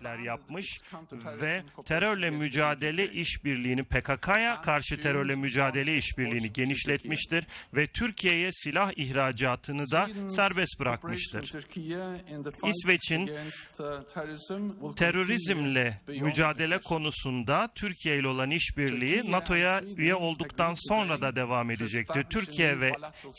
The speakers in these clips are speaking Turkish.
değişiklikler yapmış ve terörle mücadele işbirliğini PKK'ya karşı terörle mücadele işbirliğini genişletmiştir ve Türkiye'ye silah ihracatını da serbest bırakmıştır. İsveç'in terörizmle mücadele konusunda Türkiye ile olan işbirliği NATO'ya üye olduktan sonra da devam edecektir. Türkiye ve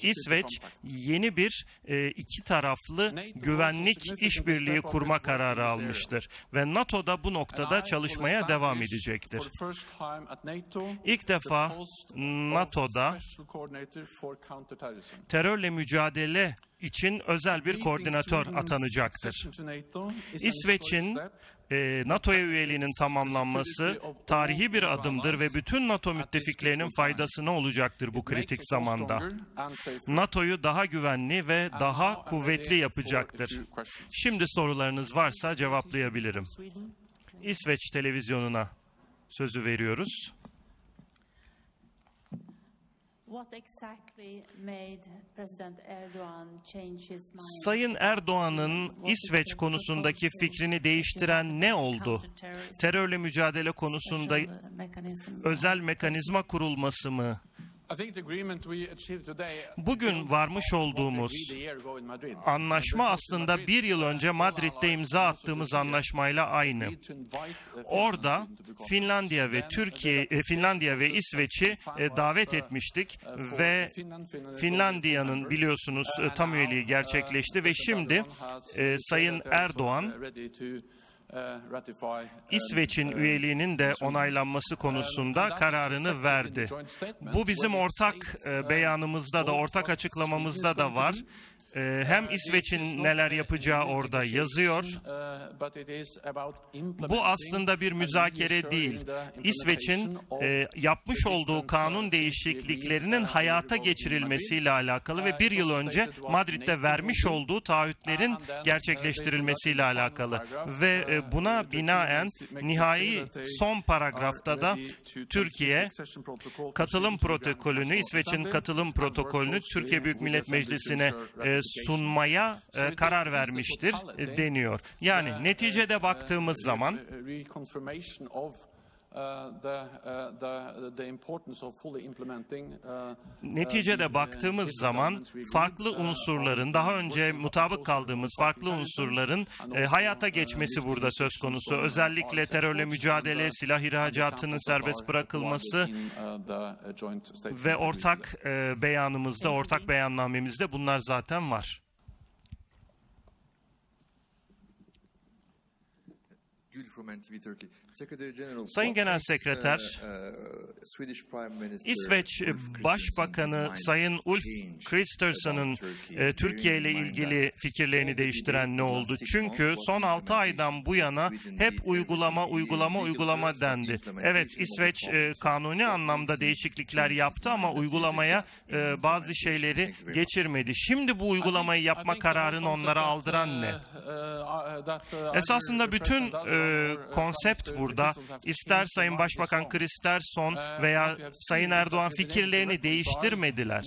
İsveç yeni bir e, iki taraflı güvenlik işbirliği kurma kararı almıştır ve NATO da bu noktada çalışmaya devam edecektir. İlk defa NATO'da terörle mücadele için özel bir koordinatör atanacaktır. İsveç'in e, NATO'ya üyeliğinin tamamlanması tarihi bir adımdır ve bütün NATO müttefiklerinin faydasına olacaktır bu kritik zamanda. NATO'yu daha güvenli ve daha kuvvetli yapacaktır. Şimdi sorularınız varsa cevaplayabilirim. İsveç televizyonuna sözü veriyoruz. What exactly made President Erdogan change his mind? Sayın Erdoğan'ın İsveç konusundaki fikrini değiştiren ne oldu? Terörle mücadele konusunda özel mekanizma kurulması mı? Bugün varmış olduğumuz anlaşma aslında bir yıl önce Madrid'de imza attığımız anlaşmayla aynı. Orada Finlandiya ve Türkiye, e, Finlandiya ve İsveç'i e, davet etmiştik ve Finlandiya'nın biliyorsunuz e, tam üyeliği gerçekleşti ve şimdi Sayın Erdoğan İsveç'in üyeliğinin de onaylanması konusunda kararını verdi. Bu bizim ortak e, beyanımızda da, ortak açıklamamızda da var. E, Hem İsveç'in neler yapacağı orada yazıyor. Bu aslında bir müzakere değil. İsveç'in e, yapmış olduğu kanun değişikliklerinin hayata geçirilmesiyle alakalı ve bir yıl önce Madrid'de vermiş olduğu taahhütlerin gerçekleştirilmesiyle alakalı. Ve e, buna binaen nihai son paragrafta da Türkiye katılım protokolünü, İsveç'in katılım protokolünü Türkiye Büyük Millet Meclisi'ne e, sunmaya e, karar vermiştir e, deniyor. Yani neticede baktığımız zaman Neticede baktığımız zaman farklı unsurların daha önce mutabık kaldığımız farklı unsurların e, hayata geçmesi burada söz konusu. Özellikle terörle mücadele, silah ihracatının serbest bırakılması ve ortak e, beyanımızda, ortak beyannamemizde bunlar zaten var. Sayın Genel Sekreter, uh, uh, İsveç Kristersson's Başbakanı Sayın Ulf e, Türkiye ile ilgili fikirlerini değiştiren ne oldu? Çünkü son was 6 aydan bu yana hep uygulama, uygulama, uygulama dendi. Evet, İsveç e, kanuni anlamda değişiklikler yaptı ama uygulamaya e, bazı şeyleri geçirmedi. Şimdi bu uygulamayı yapma kararını onlara aldıran ne? Esasında bütün e, konsept burada ister Sayın Başbakan Kristersson veya Sayın Erdoğan fikirlerini değiştirmediler.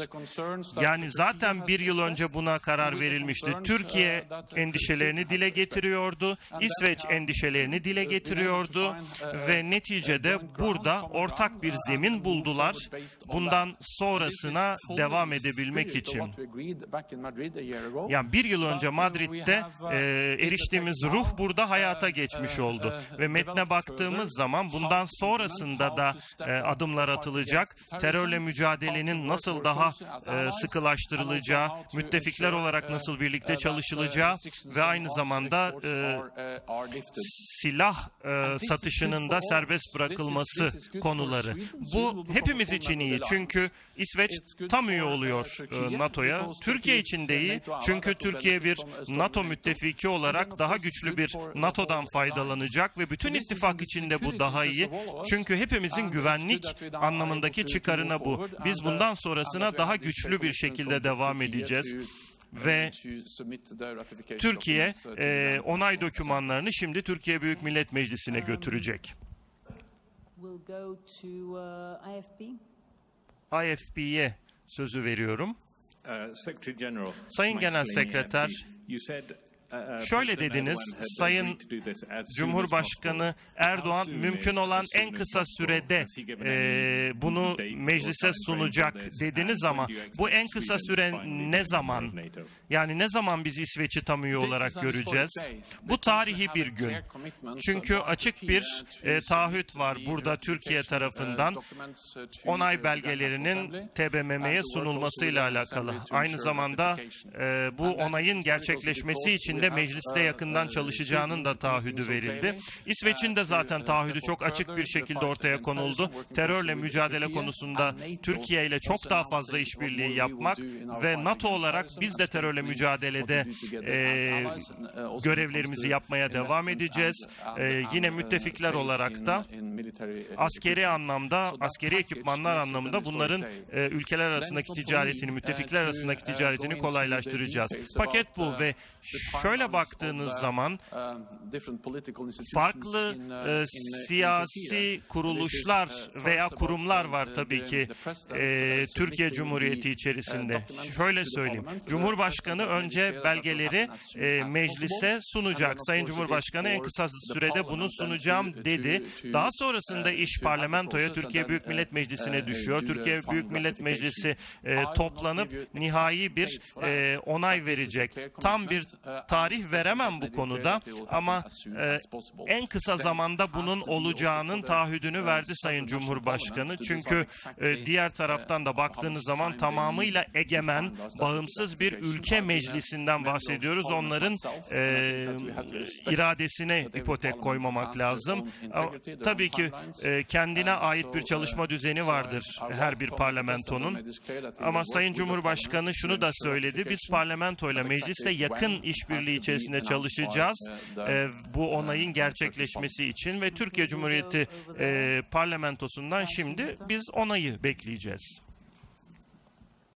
Yani zaten bir yıl önce buna karar verilmişti. Türkiye endişelerini dile getiriyordu, İsveç endişelerini dile getiriyordu ve neticede burada ortak bir zemin buldular. Bundan sonrasına devam edebilmek için. Yani bir yıl önce Madrid'de e, eriştiğimiz ruh burada hayata geçmiş oldu. Ve metne baktığımız zaman bundan sonrasında da e, adımlar atılacak. Terörle mücadelenin nasıl daha e, sıkılaştırılacağı, müttefikler olarak nasıl birlikte çalışılacağı ve aynı zamanda e, silah e, satışının da serbest bırakılması konuları. Bu hepimiz için iyi. çünkü İsveç tam üye oluyor e, NATO'ya. Türkiye için de iyi. Çünkü Türkiye bir NATO müttefiki olarak daha güçlü bir NATO'dan faydalanacak ve bütün ittifak için de bu daha iyi. Çünkü hepimizin güvenlik anlamındaki çıkarına bu. Biz bundan sonrasına daha güçlü bir şekilde devam edeceğiz ve Türkiye e, onay dokümanlarını şimdi Türkiye Büyük Millet Meclisi'ne götürecek. Uh. IFB'ye sözü veriyorum. Uh, Secretary General, Sayın Genel Sekreter, you said Şöyle dediniz, Sayın Cumhurbaşkanı Erdoğan mümkün olan en kısa sürede e, bunu meclise sunacak dediniz ama bu en kısa süre ne zaman? Yani ne zaman biz İsveç'i tam üye olarak göreceğiz? Bu tarihi bir gün. Çünkü açık bir e, taahhüt var burada Türkiye tarafından onay belgelerinin TBMM'ye sunulmasıyla alakalı. Aynı zamanda e, bu onayın gerçekleşmesi için de mecliste yakından çalışacağının da taahhüdü verildi. İsveç'in de zaten taahhüdü çok açık bir şekilde ortaya konuldu. Terörle mücadele konusunda Türkiye ile çok daha fazla işbirliği yapmak ve NATO olarak biz de terörle mücadelede e, görevlerimizi yapmaya devam edeceğiz. E, yine müttefikler olarak da askeri anlamda, askeri ekipmanlar anlamında bunların e, ülkeler arasındaki ticaretini, müttefikler arasındaki ticaretini kolaylaştıracağız. Paket bu ve şöyle baktığınız zaman farklı e, siyasi kuruluşlar veya kurumlar var tabii ki e, Türkiye Cumhuriyeti içerisinde. Şöyle söyleyeyim. Cumhurbaşkanı önce belgeleri e, meclise sunacak. Sayın Cumhurbaşkanı en kısa sürede bunu sunacağım dedi. Daha sonrasında iş parlamentoya Türkiye Büyük Millet Meclisi'ne düşüyor. Türkiye Büyük Millet Meclisi e, toplanıp nihai bir e, onay verecek. Tam bir tarih veremem bu konuda ama e, en kısa zamanda bunun olacağının taahhüdünü verdi Sayın Cumhurbaşkanı. Çünkü e, diğer taraftan da baktığınız zaman tamamıyla egemen, bağımsız bir ülke meclisinden bahsediyoruz. Onların e, iradesine ipotek koymamak lazım. Tabii ki e, kendine ait bir çalışma düzeni vardır her bir parlamentonun. Ama Sayın Cumhurbaşkanı şunu da söyledi. Biz parlamentoyla meclisle yakın işbirliği içerisinde çalışacağız. e, bu onayın gerçekleşmesi için ve Türkiye Cumhuriyeti e, parlamentosundan şimdi biz onayı bekleyeceğiz.